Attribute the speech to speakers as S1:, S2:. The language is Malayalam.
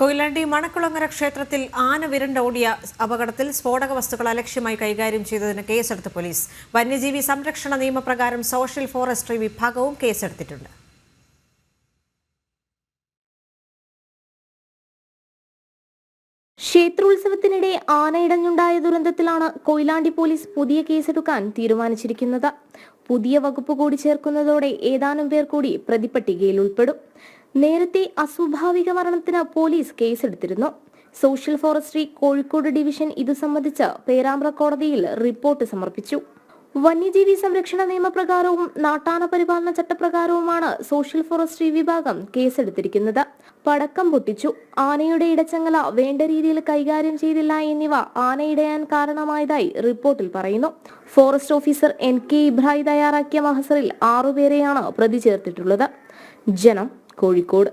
S1: കൊയിലാണ്ടി മണക്കുളങ്ങര ക്ഷേത്രത്തിൽ ആന വിരണ്ടോടിയ അപകടത്തിൽ സ്ഫോടക വസ്തുക്കൾ അലക്ഷ്യമായി കൈകാര്യം ചെയ്തതിന് കേസെടുത്ത് പോലീസ്. വന്യജീവി സംരക്ഷണ നിയമപ്രകാരം സോഷ്യൽ ഫോറസ്ട്രി വിഭാഗവും കേസെടുത്തിട്ടുണ്ട്.
S2: ക്ഷേത്രോത്സവത്തിനിടെ ആനയിടഞ്ഞുണ്ടായ ദുരന്തത്തിലാണ് കൊയിലാണ്ടി പോലീസ് പുതിയ കേസെടുക്കാൻ തീരുമാനിച്ചിരിക്കുന്നത്. പുതിയ വകുപ്പ് കൂടി ചേർക്കുന്നതോടെ ഏതാനും പേർ കൂടി പ്രതിപട്ടികയിൽ ഉൾപ്പെടും. നേരത്തെ അസ്വാഭാവിക മരണത്തിന് പോലീസ് കേസെടുത്തിരുന്നു. സോഷ്യൽ ഫോറസ്ട്രി കോഴിക്കോട് ഡിവിഷൻ ഇതു സംബന്ധിച്ച് പേരാമ്പ്ര കോടതിയിൽ റിപ്പോർട്ട് സമർപ്പിച്ചു. വന്യജീവി സംരക്ഷണ നിയമപ്രകാരവും നാട്ടാന പരിപാലന ചട്ടപ്രകാരവുമാണ് സോഷ്യൽ ഫോറസ്ട്രി വിഭാഗം കേസെടുത്തിരിക്കുന്നത്. പടക്കം പൊട്ടിച്ചു. ആനയുടെ ഇടച്ചങ്ങല വേണ്ട രീതിയിൽ കൈകാര്യം ചെയ്തില്ല എന്നിവ ആനയിടയാൻ കാരണമായതായി റിപ്പോർട്ടിൽ പറയുന്നു. Forest officer N K Ibrahim തയ്യാറാക്കിയ മഹസറിൽ ആറുപേരെയാണ് പ്രതി ചേർത്തിട്ടുള്ളത്. ജനം കോഴിക്കോട്.